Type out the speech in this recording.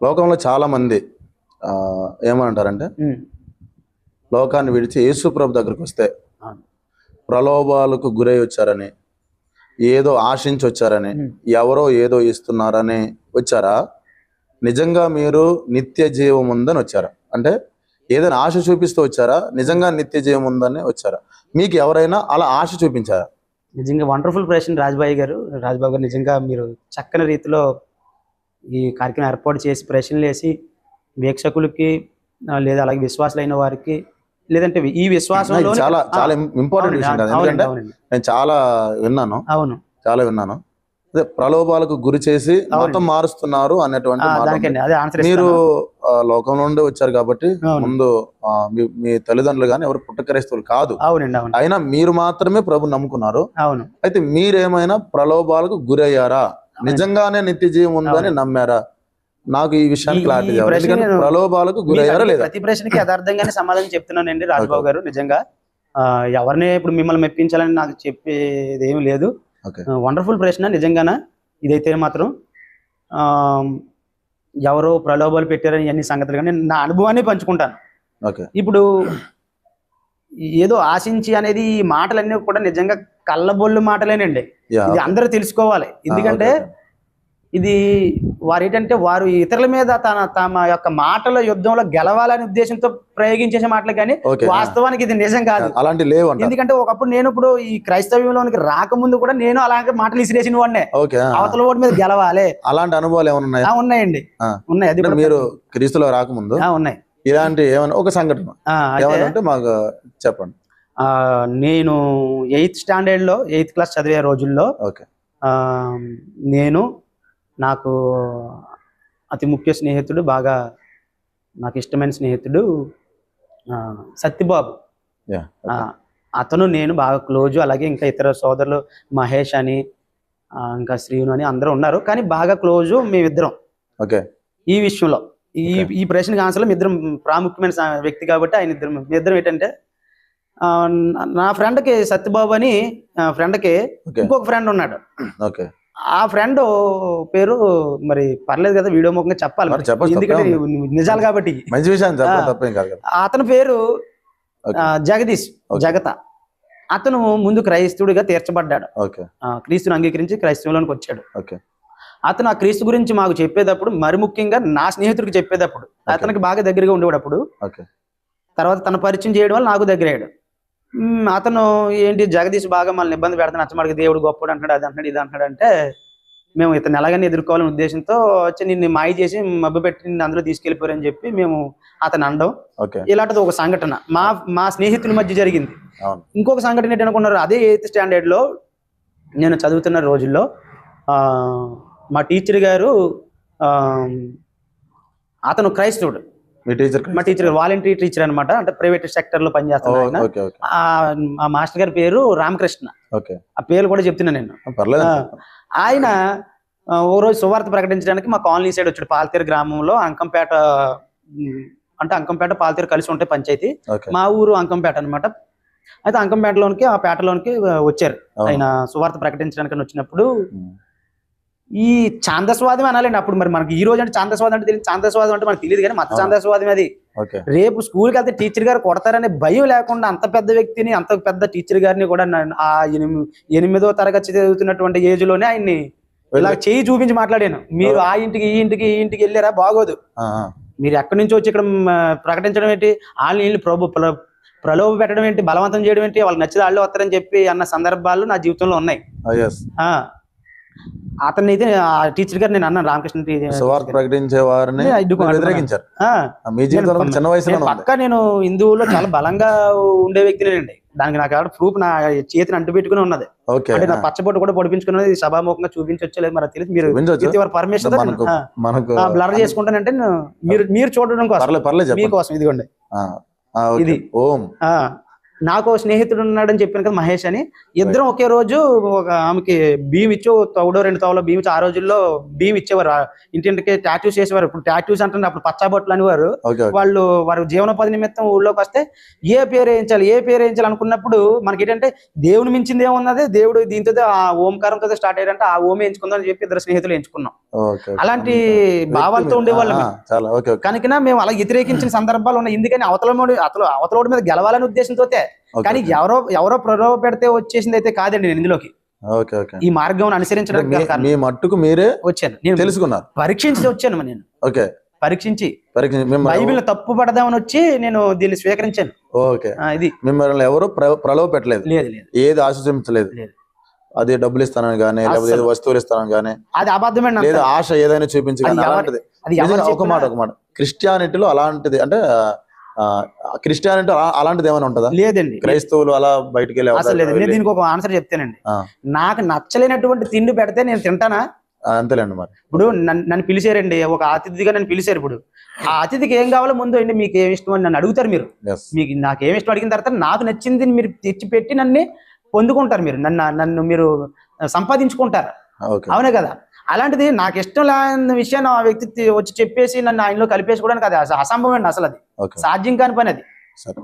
లోకంలో చాలా మంది ఆ, ఏమంటారంటే లోకాన్ని విడిచి యేసు ప్రభు దగ్గరికి వస్తే. ప్రలోభాలకు గురై వచ్చారని ఏదో ఆశించి వచ్చారని. ఎవరో ఏదో ఇస్తున్నారని వచ్చారా? నిజంగా మీరు నిత్య జీవం ఉందని వచ్చారా? అంటే ఏదైనా ఆశ చూపిస్తూ వచ్చారా? నిజంగా నిత్య జీవం ఉందని వచ్చారా? మీకు ఎవరైనా అలా ఆశ చూపించారా? నిజంగా వండర్ఫుల్ ప్రశ్న రాజ్బాయి గారు. రాజ్బాబు గారు నిజంగా మీరు చక్కని రీతిలో ఈ కార్యక్రమం ఏర్పాటు చేసి ప్రశ్నలు వేసి వీక్షకులకి లేదా అలాగే విశ్వాసులైన వారికి లేదంటే ఈ విశ్వాసంలో ఇది చాలా చాలా ఇంపార్టెంట్ విషయం. ఎందుకంటే నేను చాలా విన్నాను. అవును. చాలా విన్నాను. అదే ప్రలోభాలకు గురి చేసి మతం మారుస్తున్నారు అనేటువంటి మీరు లోకం నుండి వచ్చారు కాబట్టి. ముందు మీ- తల్లిదండ్రులు కానీ ఎవరు పుట్టకరేస్తులు కాదు. అయినా మీరు మాత్రమే ప్రభు నమ్ముకున్నారు. అవును. అయితే మీరేమైనా ప్రలోభాలకు గురయ్యారా? నిజంగానే నిత్య జీవం ఉందని నమ్మారా? నాకు ఈ విషయాన్ని క్లారిటీ ప్రలోభాలకు గురయ్యారా లేదా? ప్రతి ప్రశ్నకి యథార్థంగానే సమాధానం చెప్తున్నానండి రాజబాబు గారు నిజంగా. ఎవరిని ఇప్పుడు మిమ్మల్ని మెప్పించాలని నాకు చెప్పేది ఏమీ లేదు వండర్ఫుల్ ప్రశ్న నిజంగానా? ఇదైతే మాత్రం ఆ, ఎవరో ప్రలోభాలు పెట్టారని అన్ని సంగతులు కానీ నా అనుభవాన్ని పంచుకుంటాను. ఇప్పుడు ఏదో ఆశించి అనేది ఈ మాటలన్నీ కూడా నిజంగా కళ్ళబొల్లు మాటలేనండి. ఇది అందరూ తెలుసుకోవాలి. ఎందుకంటే ఇది వారు ఏంటంటే వారు ఇతరుల మీద తన తమ యొక్క మాటల యుద్ధంలో గెలవాలనే ఉద్దేశంతో ప్రయోగించేసే మాటలు కానీ వాస్తవానికి ఇది నిజం కాదు. అలాంటి లేవు ఎందుకంటే ఒకప్పుడు నేను ఇప్పుడు ఈ క్రైస్తవ్యంలోనికి రాకముందు కూడా నేను అలాగే మాటలు ఇసిరేసిన వాడినే. అవతల ఓడి మీద గెలవాలి. అలాంటి అనుభవాలు ఏమైనా ఉన్నాయండి. ఉన్నాయి. అది మీరు క్రీస్తులో రాకముందు ఉన్నాయి. ఇలాంటి ఏమైనా ఒక సంఘటన ఏమైనా మాకు చెప్పండి. నేను ఎయిత్ స్టాండర్డ్లో ఎయిత్ క్లాస్ చదివే రోజుల్లో నేను నాకు అతి ముఖ్య స్నేహితుడు బాగా నాకు ఇష్టమైన స్నేహితుడు సత్యబాబు. అతను నేను బాగా క్లోజు అలాగే ఇంకా ఇతర సోదరులు మహేష్ అని ఇంకా శ్రీను అని అందరూ ఉన్నారు. కానీ బాగా క్లోజు మేమిద్దరం. ఓకే. ఈ విషయంలో. ఈ. ఈ ప్రశ్నకి ఆన్సర్లో మీ ఇద్దరం ప్రాముఖ్యమైన వ్యక్తి కాబట్టి ఆయన ఇద్దరం మీ ఇద్దరం ఏంటంటే నా- ఫ్రెండ్కి సత్యబాబు అని ఫ్రెండ్కి ఇంకొక ఫ్రెండ్ ఉన్నాడు. ఓకే. ఆ ఫ్రెండ్ పేరు మరి పర్లేదు కదా వీడియో ముఖంగా చెప్పాలి ఎందుకంటే నిజాలు కాబట్టి. మంచి కదా అతని పేరు జగదీష్. జగత. అతను ముందు క్రైస్తవుడిగా తీర్చబడ్డాడు. క్రీస్తుని అంగీకరించి క్రైస్తవంలోనికి వచ్చాడు. ఓకే. అతను ఆ క్రీస్తు గురించి మాకు చెప్పేటప్పుడు మరి ముఖ్యంగా నా స్నేహితుడికి చెప్పేటప్పుడు అతనికి బాగా దగ్గరగా ఉండేటప్పుడు ఓకే. తర్వాత తన పరిచయం చేయడం వల్ల నాకు దగ్గరయ్యాడు. మ్, అతను ఏంటి జగదీష్ బాగా మనల్ని ఇబ్బంది పెడతాను నచ్చమాడికి దేవుడు గొప్పడు అంటున్నాడు అది అంటున్నాడు ఇది అంటున్నాడు అంటే మేము ఇతను ఎలాగైనా ఎదుర్కోవాలనే ఉద్దేశంతో వచ్చి నిన్ను మాయ చేసి మబ్బు పెట్టి నిన్ను అందులో తీసుకెళ్ళిపోరని చెప్పి మేము అతను ఓకే. ఇలాంటిది ఒక సంఘటన. మా మా స్నేహితుల మధ్య జరిగింది. ఇంకొక సంఘటన ఏంటి అనుకున్నారు? అదే ఎయిత్ స్టాండర్డ్లో నేను చదువుతున్న రోజుల్లో మా టీచర్ గారు అతను క్రైస్తవుడు. మీ టీచర్ మా టీచర్ వాలంటరీ టీచర్ అనమాట అంటే ప్రైవేట్ సెక్టర్లో పనిచేస్తాను ఆయన. ఆ మాస్టర్ గారి పేరు రామకృష్ణ. ఆ పేరు కూడా చెప్తున్నా నేను. ఆయన ఓ రోజు సువార్త ప్రకటించడానికి మా కాలనీ సైడ్ వచ్చాడు పాలతీరు గ్రామంలో. అంకంపేట అంటే అంకంపేట పాలతీరు కలిసి ఉంటే పంచాయతీ. మా ఊరు అంకంపేట అన్నమాట. అయితే అంకంపేటలోనికి ఆ పేటలోనికి వచ్చారు. ఆయన సువార్త ప్రకటించడానికి వచ్చినప్పుడు. ఈ ఛాందస్వాదం అనాలండి. అప్పుడు మరి మనకి ఈ రోజు అంటే ఛాందస్వాదం అంటే తెలియదు. ఛాందస్వాదం అంటే మనకు తెలియదు కానీ మత. ఛాందస్వాదం అది. రేపు స్కూల్కి వెళ్తే టీచర్ గారు కొడతారనే భయం లేకుండా అంత పెద్ద వ్యక్తిని అంత పెద్ద టీచర్ గారిని కూడా ఆ ఎనిమి- ఎనిమిదో తరగతి చదువుతున్నటువంటి ఏజ్లోనే ఆయన్ని ఇలా చేయి చూపించి మాట్లాడాను. మీరు ఆ ఇంటికి ఈ ఇంటికి ఈ ఇంటికి వెళ్ళారా? బాగోదు. మీరు ఎక్కడి నుంచి వచ్చి ఇక్కడ ప్రకటించడం ఏంటి? వాళ్ళని ప్రభు ప్ర- ప్రలోభ పెట్టడం ఏంటి? బలవంతం చేయడం ఏంటి? వాళ్ళకి నచ్చిన వాళ్ళు వస్తారని చెప్పి అన్న సందర్భాలు నా జీవితంలో ఉన్నాయి. ఆ. అతన్ని అయితే ఆ టీచర్ గారు నేను అన్నాను రామకృష్ణ సువార్త ప్రకటించే వారిని వ్యతిరేకించారు. మీ జీవితంలో చిన్న వయసులో పక్కా నేను హిందువులో చాలా బలంగా ఉండే వ్యక్తినేనండి దానికి నాకు ఎవరు ప్రూఫ్ నా చేతిని అంటు పెట్టుకుని ఉన్నది. ఓకే అంటే నా పచ్చబొట్టు కూడా పొడిపించుకున్నది సభాముఖంగా చూపించవచ్చు లేదు మరి తెలియదు మీరు. పర్మిషన్ మనకు బ్లర్ చేసుకుంటానంటే మీరు మీరు చూడడం కోసం. మీకోసం ఇదిగోండి. ఇది. ఓం. నాకు స్నేహితుడు ఉన్నాడని చెప్పాను కదా మహేష్ అని. ఇద్దరం ఒకే రోజు ఒక ఆమెకి బియ్యం ఇచ్చి తౌడో రెండు తౌలో ఇచ్చి ఆ రోజుల్లో బియ్యం ఇచ్చేవారు. ఇంటింటికి టాటూస్ చేసేవారు. ఇప్పుడు టాటూస్ అంటే అప్పుడు పచ్చాబొట్లు అనేవారు. వాళ్ళు వారి జీవనోపాధి నిమిత్తం ఊళ్ళోకి వస్తే ఏ పేరు వేయించాలి ఏ పేరు వేయించాలి అనుకున్నప్పుడు మనకి ఏంటంటే దేవుని మించింది ఏమున్నది? దేవుడు దీంతో ఆ ఓంకారంతో స్టార్ట్ అయ్యారంటే ఆ ఓం ఎంచుకుందాం అని చెప్పి ఇద్దరు స్నేహితులు ఎంచుకున్నాం. అలాంటి భావాలతో ఉండేవాళ్ళం. కనుక మేము అలా వ్యతిరేకించిన సందర్భాలు ఉన్నాయి. ఎందుకని అవతల అవతలోడి మీద గెలవాలనే ఉద్దేశంతో కానీ. ఎవరో ఎవరో ప్రలోభ పెడితే వచ్చేసింది అయితే కాదండి నేను ఇందులోకి. ఈ మార్గం మీ-. మీ మట్టుకు మీరే వచ్చాను. నేను తెలుసుకున్నారు. పరీక్షించి వచ్చాను నేను. ఓకే పరీక్షించి. బైబిల్ తప్పు పడదామని వచ్చి నేను దీన్ని స్వీకరించాను. ఓకే ఇది. మిమ్మల్ని ఎవరు ప్ర- ప్రలోభ పెట్టలేదు. లేదు లేదు. ఏది ఆశించలేదు లేదు. అది డబ్బులు ఇస్తానని కానీ లేకపోతే. వస్తువులు ఇస్తానని కానీ అది అబద్ధమైన లేదా ఆశ ఏదైనా చూపించి ఒక మాట ఒక మాట. క్రిస్టియానిటీలో అలాంటిది అంటే క్రిస్టియానిటీ అలా- అలాంటిది ఏమైనా ఉంటుందా? లేదండి. క్రైస్తవులు అలా బయటికి వెళ్ళి అసలు లేదు. నేను దీనికి ఒక ఆన్సర్ చెప్తానండి. నాకు నచ్చలేనటువంటి తిండి పెడితే నేను తింటానా? అంతేలేండి మరి. ఇప్పుడు నన్ను పిలిచారండి. ఒక అతిథిగా నన్ను పిలిచారు ఇప్పుడు. ఆ అతిథికి ఏం కావాలో ముందు అండి మీకు ఏమి ఇష్టం అని నన్ను అడుగుతారు మీరు. మీకు నాకు ఏమి ఇష్టం అడిగిన తర్వాత నాకు నచ్చింది మీరు తెచ్చి పెట్టి నన్ను పొందుకుంటారు మీరు. నన్ను నన్ను మీరు సంపాదించుకుంటారు. అవునే కదా? అలాంటిది నాకు ఇష్టం లేని విషయాన్ని ఆ వ్యక్తి వచ్చి చెప్పేసి నన్ను ఆయనలో కలిపేసుకోవడానికి అది అస- అసంభవం అండి అసలు అది. సాధ్యం కాని పని అది. సరే.